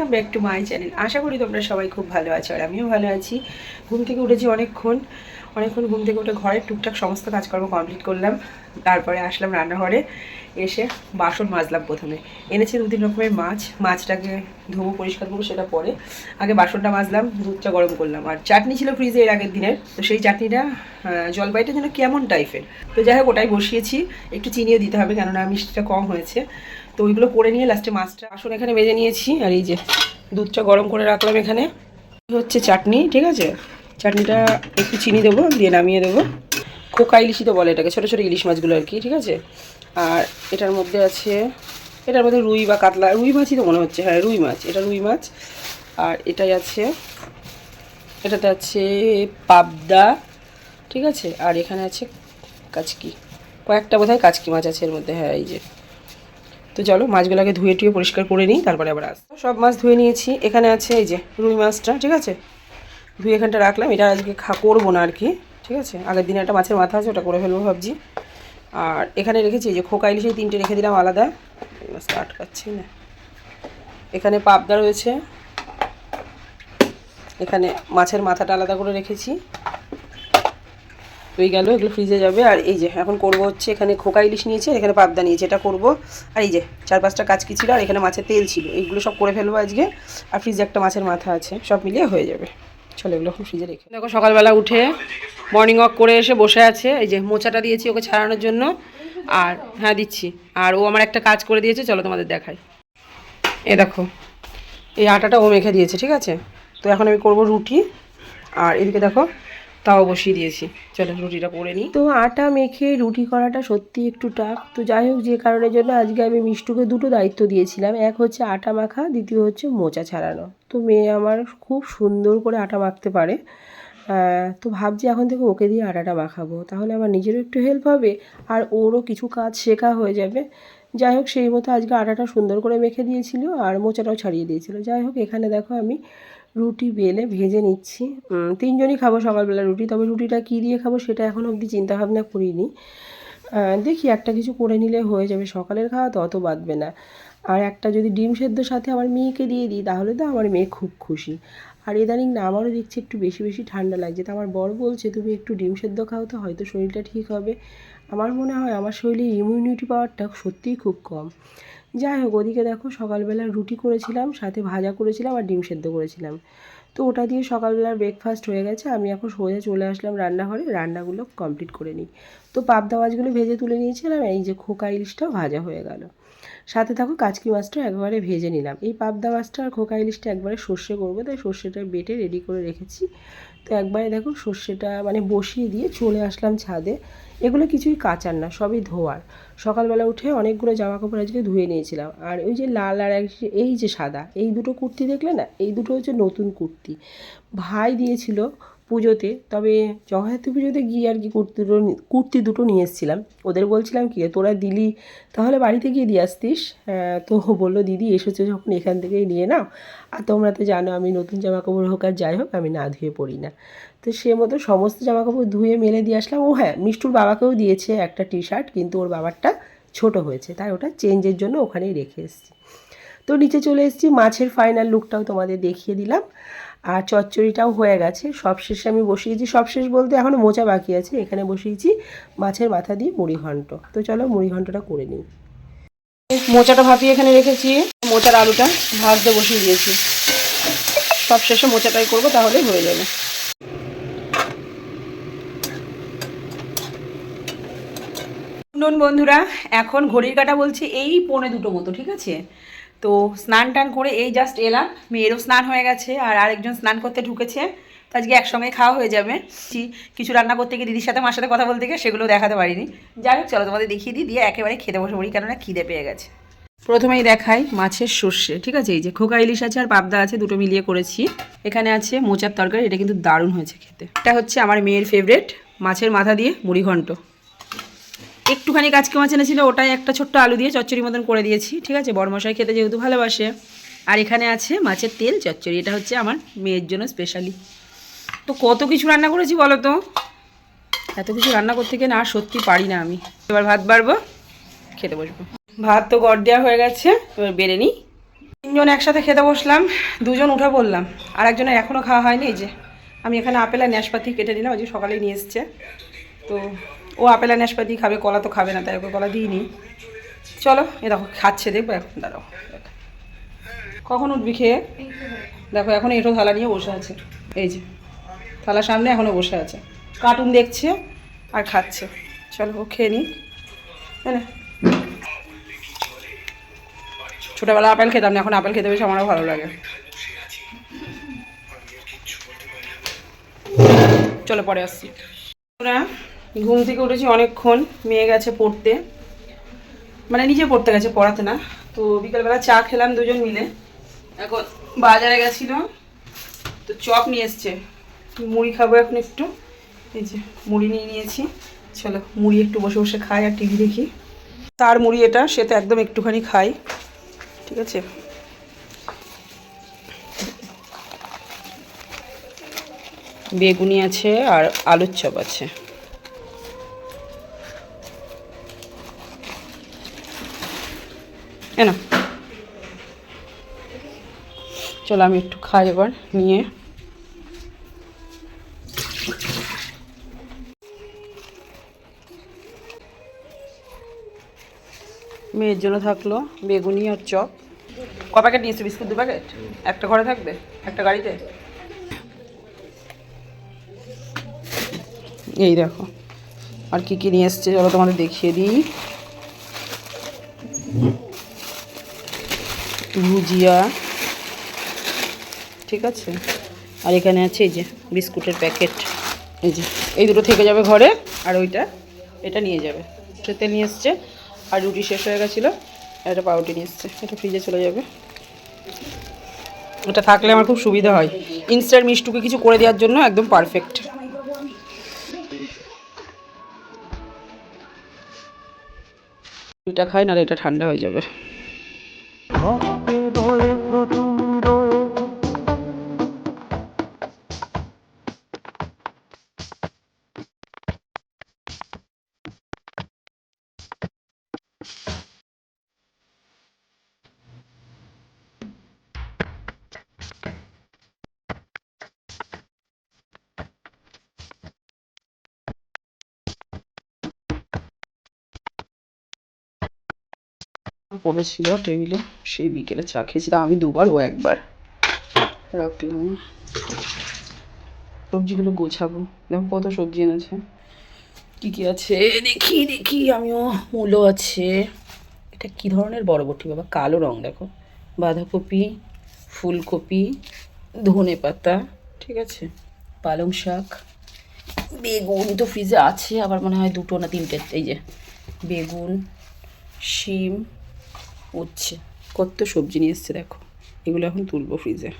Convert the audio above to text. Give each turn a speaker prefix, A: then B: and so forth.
A: Welcome back to my channel আশা করি তোমরা সবাই খুব ভালো আছো আর আমিও ভালো আছি। ঘুম থেকে উঠেছি অনেকক্ষণ। অনেকক্ষণ ঘুম থেকে উঠে ঘরের টুকটাক সমস্ত কাজকর্ম কমপ্লিট করলাম। তারপরে আসলাম রান্নাঘরে, এসে বাসন মাজলাম প্রথমে। এনেছি দু তিন রকমের মাছ। মাছটাকে ধোবো, পরিষ্কার করব, সেটা পরে আগে বাসনটা মাজলাম, দুধটা গরম করলাম। আর চাটনি ছিল ফ্রিজে এর আগের দিনের, তো সেই চাটনিটা জলপাইটা যেন কেমন টাইপের তো যাই হোক, ওটাই বসিয়েছি। একটু চিনিও দিতে হবে, কেননা মিষ্টিটা কম হয়েছে। তো ওইগুলো করে নিয়ে লাস্টে মাছটা আসুন এখানে বেজে নিয়েছি, আর এই যে দুধটা গরম করে রাখলাম এখানে। হচ্ছে চাটনি, ঠিক আছে? চাটনিটা একটু চিনি দেবো, দিয়ে নামিয়ে দেবো। খোকা ইলিশই তো বলে এটাকে, ছোটো ছোটো ইলিশ মাছগুলো আর কি, ঠিক আছে? আর এটার মধ্যে আছে, এটার মধ্যে রুই বা কাতলা, রুই মাছই তো মনে হচ্ছে হ্যাঁ রুই মাছ, এটা রুই মাছ। আর এটাই আছে, এটাতে আছে পাবদা, ঠিক আছে? আর এখানে আছে কাচকি, কয়েকটা বোধহয় কাচকি মাছ আছে এর মধ্যে হ্যাঁ এই যে। তো চলো মাছগুলোকে ধুয়ে টুয়ে পরিষ্কার করে নিই, তারপরে আবার আস সব মাছ ধুয়ে নিয়েছি। এখানে আছে এই যে রুই মাছটা, ঠিক আছে? ধুয়ে এখানটা রাখলাম। এটা আজকে খা করব না আর কি, ঠিক আছে? আগের দিনে একটা মাছের মাথা আছে, ওটা করে ফেলব ভাবছি। আর এখানে রেখেছি যে খোকা ইলিশে তিনটে রেখে দিলাম আলাদা। মাছটা আটকাচ্ছি না। এখানে পাবদা রয়েছে। এখানে মাছের মাথাটা আলাদা করে রেখেছি। হয়ে গেল, এগুলো ফ্রিজে যাবে। আর এই যে, এখন করব হচ্ছে এখানে খোকা ইলিশ নিয়েছে এখানে পাবদা নিয়েছে, এটা করব। আর এই যে, চার পাঁচটা কাচকি ছিল, আর এখানে মাছের তেল ছিল। এইগুলো সব করে ফেলব আজকে। আর ফ্রিজে একটা মাছের মাথা আছে, সব মিলিয়ে হয়ে যাবে। চলো এগুলো এখন ফ্রিজে রেখে দেখো, সকালবেলা উঠে মর্নিং ওয়াক করে এসে বসে আছে। এই যে, মোচাটা দিয়েছি ওকে ছাড়ানোর জন্য। আর হ্যাঁ দিচ্ছি। আর ও আমার একটা কাজ করে দিয়েছে, চলো তোমাদের দেখাই। এ দেখো, এই আটাটা ও মেখে দিয়েছে, ঠিক আছে? তো এখন আমি করব রুটি। আর এদিকে দেখো তাও বসিয়ে দিয়েছি। চলো রুটিটা করে নিই। তো আটা মেখে রুটি করাটা সত্যি একটু টাফ তো যাই হোক, যে কারণের জন্য আজকে আমি মিষ্টুকে দুটো দায়িত্ব দিয়েছিলাম। এক হচ্ছে আটা মাখা, দ্বিতীয় হচ্ছে মোচা ছাড়ানো। তো মেয়ে আমার খুব সুন্দর করে আটা মাখতে পারে। তো ভাবছি এখন থেকে ওকে দিয়ে আটাটা মাখাবো। তাহলে আমার নিজেরও একটু হেল্প হবে আর ওরও কিছু কাজ শেখা হয়ে যাবে। যাই হোক, সেই মতো আজকে আটাটা সুন্দর করে মেখে দিয়েছিল আর মোচাটাও ছাড়িয়ে দিয়েছিল। যাই হোক, এখানে দেখো আমি রুটি বেলে ভেজে নিচ্ছি। তিনজনই খাব সকালবেলা রুটি, তবে রুটিটা কী দিয়ে খাব সেটা এখনও অবধি চিন্তাভাবনা করিনি। দেখি একটা কিছু করে নিলে হয়ে যাবে সকালের খাওয়া, তো অত বাদবে না। আর একটা যদি ডিম সেদ্ধর সাথে আমার মেয়েকে দিয়ে দিই, তাহলে তো আমার মেয়ে খুব খুশি। আর ইদানিং না, আমারও দেখছি একটু বেশি বেশি ঠান্ডা লাগছে। তো আমার বর বলছে, তুমি একটু ডিম সেদ্ধ খাও তো, হয়তো শরীরটা ঠিক হবে। আমার মনে হয়, আমার শরীরে ইমিউনিটি পাওয়ারটা সত্যিই খুব কম। যাই হোক, ওদিকে দেখো সকালবেলা রুটি করেছিলাম, সাথে ভাজা করেছিলাম আর ডিম সেদ্ধ করেছিলাম। তো ওটা দিয়ে সকালবেলার ব্রেকফাস্ট হয়ে গেছে, আমি এখন সোজা চলে আসলাম রান্নাঘরে, রান্নাগুলো কমপ্লিট করে নিই। তো পাবদা মাছগুলো ভেজে তুলে নিয়েছিলাম এই যে খোকা ইলিশটা ভাজা হয়ে গেল। সাথে থাকো, কাচকি মাছটা একবারে ভেজে নিলাম। এই পাবদা মাছটা আর খোকা ইলিশটা একবারে সর্ষে করব, তাই সর্ষেটা বেটে রেডি করে রেখেছি। তো একবারে দেখো সর্ষেটা মানে বসিয়ে দিয়ে চলে আসলাম ছাদে। এগুলো কিছুই কাচার না, সবই ধোয়ার। সকালবেলা উঠে অনেকগুলো জামা কাপড় আজকে ধুয়ে নিয়েছিলাম। আর ওই যে লাল আর এই যে সাদা, এই দুটো কুর্তি দেখলে না, এই দুটো হচ্ছে নতুন কুর্তি। ভাই দিয়েছিল পুজোতে, তবে জগদ্ধাত্রী পুজোতে গিয়ে আর কি কুর্তি দুটো কুর্তি দুটো নিয়ে এসেছিলাম। ওদের বলছিলাম কি তোরা দিলি, তাহলে বাড়িতে গিয়ে দিয়ে আসতিস। তো বলল, দিদি, এসেছে যখন, এখান থেকেই নিয়ে নাও। আর তোমরা তো জানো, আমি নতুন জামা কাপড় হোক আর যাই হোক, আমি না ধুয়ে পড়ি না। তো সে মতো সমস্ত জামা কাপড় ধুয়ে মেলে দিয়ে আসলাম। ও হ্যাঁ মিষ্টুর বাবাকেও দিয়েছে একটা টি শার্ট কিন্তু ওর বাবারটা ছোট হয়েছে, তাই ওটা চেঞ্জের জন্য ওখানেই রেখে এসেছি। তো নিচে চলে এসেছি, মাছের ফাইনাল লুকটাও তোমাদের দেখিয়ে দিলাম। আর চচ্চড়িটাও হয়ে গেছে। সবশেষে আমি বসিয়েছি, সবশেষ বলতে এখনও মোচা বাকি আছে। এখানে বসিয়েছি মাছের মাথা দিয়ে মুড়ি ঘন্ট। তো চলো মুড়ি ঘন্টটা করে নিই। মোচাটা ভাপিয়ে এখানে রেখেছি। মোচার আলুটা ভাজতে বসিয়ে দিয়েছি। সব শেষে মোচাটাই করব, তাহলেই হয়ে যাবে। শুনুন বন্ধুরা, এখন ঘড়ির কাটা বলছে এই পৌনে দুটো মতো, ঠিক আছে? তো স্নান টান করে এই জাস্ট এলাম। মেয়েরও স্নান হয়ে গেছে আর আরেকজন স্নান করতে ঢুকেছে। তো আজকে একসঙ্গে খাওয়া হয়ে যাবে। কিছু রান্না করতে গিয়ে দিদির সাথে, মার সাথে কথা বলতে গিয়ে সেগুলো দেখাতে পারিনি। যাই হোক, চলো তোমাদের দেখিয়ে দিই। দিয়ে একেবারে খেতে বসে পড়ি, কেননা খিদে পেয়ে গেছে। প্রথমেই দেখাই মাছের সর্ষে, ঠিক আছে? এই যে খোকা ইলিশ আছে আর পাবদা আছে, দুটো মিলিয়ে করেছি। এখানে আছে মোচার তরকারি, এটা কিন্তু দারুণ হয়েছে খেতে। এটা হচ্ছে আমার মেয়ের ফেভারেট মাছের মাথা দিয়ে মুড়ি ঘন্ট একটুখানি কাচকে মাছ এনেছিল, ওটাই একটা ছোট্ট আলু দিয়ে চচ্চড়ি মতন করে দিয়েছি, ঠিক আছে? বড়মশাই খেতে যেহেতু ভালোবাসে। আর এখানে আছে মাছের তেল, চচ্চড়ি, এটা হচ্ছে আমার মেয়ের জন্য স্পেশালি তো কত কিছু রান্না করেছি বলো তো? এত কিছু রান্না করতে গিয়ে না, সত্যি পারি না আমি। এবার ভাত বাড়বো, খেতে বসবো। ভাত তো গড় দেওয়া হয়ে গেছে, এবার বেড়ে নিই। তিনজন একসাথে খেতে বসলাম, দুজন উঠে পড়লাম, আর একজনের এখনও খাওয়া হয়নি, এই যে। আমি এখানে আপেল আর নাশপাতি কেটে নিলাম ওই যে সকালেই নিয়ে এসছে। তো ও আপেল আর নাশপাতি খাবে, কলা তো খাবে না, তাই ওকে কলা দিই দিইনি। চলো, এ দেখো, খাচ্ছে, দেখব এখন, দাঁড়াও কখন উঠবি খেয়ে? দেখো, এখন এঁটো থালা নিয়ে বসে আছে, এই যে, থালার সামনে এখনও বসে আছে। কার্টুন দেখছে আর খাচ্ছে। চলো, ও খেয়ে নিক হ্যাঁ ছোটোবেলা আপেল খেতাম না, এখন আপেল খেতে বেশি আমারও ভালো লাগে। চলো, পরে আসছি। ঘুম থেকে উঠেছি অনেকক্ষণ, মেয়ে গেছে পড়তে। মানে নিজে পড়তে গেছে, পড়াতে না। তো বিকালবেলা চা খেলাম দুজন মিলে। এখন বাজারে গেছিল, তো চপ নিয়ে এসছে। মুড়ি খাব এখন একটু। এই যে মুড়ি নিয়ে নিয়েছি। চলো, মুড়ি একটু বসে বসে খাই আর টিভি দেখি। তার মুড়ি এটা, সে তো একদম একটুখানি খাই ঠিক আছে? বেগুনি আছে আর আলুর চপ আছে। না চলো আমি একটু খাই এবার, নিয়ে। মেয়ের জন্য থাকল বেগুনি আর চপ। ক প্যাকেট নিয়েছো? বিস্কুট দু প্যাকেট? একটা ঘরে থাকবে? একটা গাড়িতে? এই দেখো, আর কি কি নিয়ে এসছে, চলো তোমাদের দেখিয়ে দিই। ভুজিয়া। ঠিক আছে? আর এখানে আছে এই যে বিস্কুটের প্যাকেট। এই যে, এই দুটো থেকে যাবে ঘরে, আর ওইটা, এটা নিয়ে যাবে। তেল নিয়ে এসছে, আর রুটি শেষ হয়ে গেছিল একটা পাউরুটি নিয়ে এসছে, এটা ফ্রিজে চলে যাবে। এটা থাকলে আমার খুব সুবিধা হয়। ইনস্ট্যান্ট মিষ্টুকে কিছু করে দেওয়ার জন্য একদম পারফেক্ট এটা খাই না এটা ঠান্ডা হয়ে যাবে। গো তুমি পড়েছিল টেবিলে সেই বিকেলে চা খেয়েছিলাম। আমি দুবার ও একবার। রাখলাম। সবজিগুলো গোছাবো। দেখো কত সবজি এনেছে। কি কি আছে? দেখি দেখি। আমিও মূলো আছে। এটা কি ধরনের বরবটি বাবা? কালো রং, দেখো। বাঁধাকপি, ফুলকপি, ধনে পাতা, ঠিক আছে? পালং শাক, বেগুন। তো ফ্রিজে আছে, আবার মনে হয় দুটো না তিনটে। এই যে, বেগুন, শিম উচ্ছে। কত সবজি নিয়ে এসছে দেখো। এগুলো এখন তুলবো ফ্রিজে